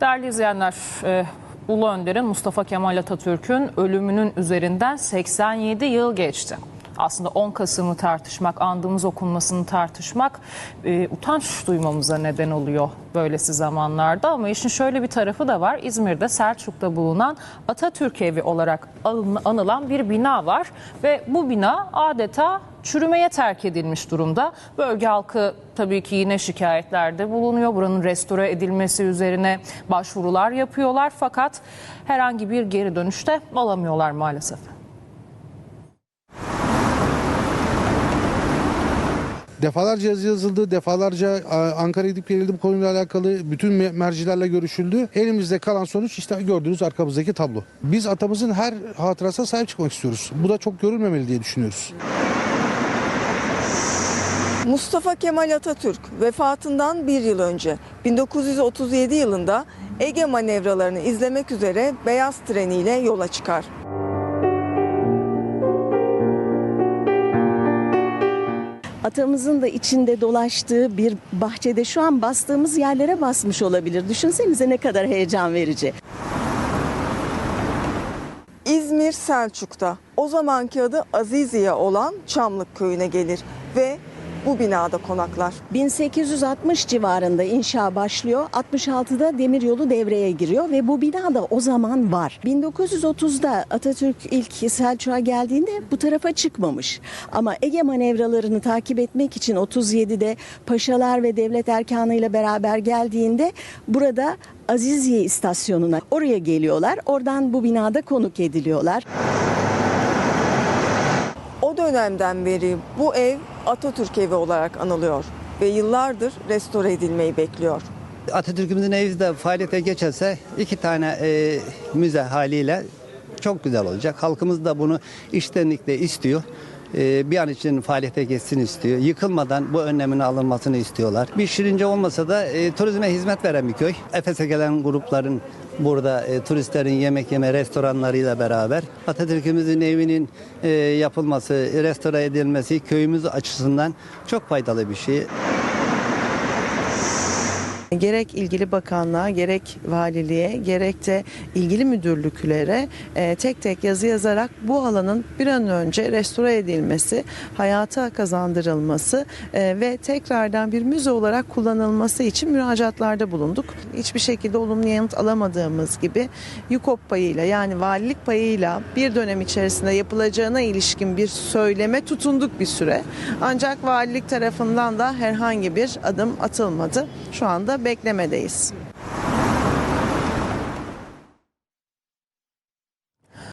Değerli izleyenler, e, Ulu Önder'in Mustafa Kemal Atatürk'ün ölümünün üzerinden 87 yıl geçti. Aslında 10 Kasım'ı tartışmak, andımız okunmasını tartışmak e, utanç duymamıza neden oluyor böylesi zamanlarda. Ama işin şöyle bir tarafı da var. İzmir'de Selçuk'ta bulunan Atatürk Evi olarak anı- anılan bir bina var. Ve bu bina adeta çürümeye terk edilmiş durumda. Bölge halkı tabii ki yine şikayetlerde bulunuyor. Buranın restore edilmesi üzerine başvurular yapıyorlar fakat herhangi bir geri dönüşte alamıyorlar maalesef. Defalarca yazı yazıldı, defalarca a, Ankara'ya gidip gelildi bu konuyla alakalı. Bütün me- mercilerle görüşüldü. Elimizde kalan sonuç işte gördüğünüz arkamızdaki tablo. Biz atamızın her hatırasına sahip çıkmak istiyoruz. Bu da çok görülmemeli diye düşünüyoruz. Mustafa Kemal Atatürk vefatından bir yıl önce 1937 yılında Ege manevralarını izlemek üzere beyaz treniyle yola çıkar. atamızın da içinde dolaştığı bir bahçede şu an bastığımız yerlere basmış olabilir. Düşünsenize ne kadar heyecan verici. İzmir Selçuk'ta o zamanki adı Aziziye olan Çamlık köyüne gelir ve bu binada konaklar. 1860 civarında inşa başlıyor. 66'da demiryolu devreye giriyor ve bu bina da o zaman var. 1930'da Atatürk ilk Selçuk'a geldiğinde bu tarafa çıkmamış. Ama Ege manevralarını takip etmek için 37'de paşalar ve devlet erkanıyla beraber geldiğinde burada Aziziye istasyonuna oraya geliyorlar. Oradan bu binada konuk ediliyorlar. Dönemden beri bu ev Atatürk evi olarak anılıyor ve yıllardır restore edilmeyi bekliyor. Atatürk'ümüzün evi de faaliyete geçerse iki tane e, müze haliyle çok güzel olacak. Halkımız da bunu içtenlikle istiyor. E, bir an için faaliyete geçsin istiyor. Yıkılmadan bu önlemin alınmasını istiyorlar. Bir şirince olmasa da e, turizme hizmet veren bir köy. Efes'e gelen grupların burada e, turistlerin yemek yeme restoranlarıyla beraber Atatürk'ümüzün evinin e, yapılması, restore edilmesi köyümüz açısından çok faydalı bir şey. Gerek ilgili bakanlığa, gerek valiliğe, gerek de ilgili müdürlüklere e, tek tek yazı yazarak bu alanın bir an önce restore edilmesi, hayata kazandırılması e, ve tekrardan bir müze olarak kullanılması için müracaatlarda bulunduk. Hiçbir şekilde olumlu yanıt alamadığımız gibi YUKOP payıyla yani valilik payıyla bir dönem içerisinde yapılacağına ilişkin bir söyleme tutunduk bir süre. Ancak valilik tarafından da herhangi bir adım atılmadı. Şu beklemedeyiz.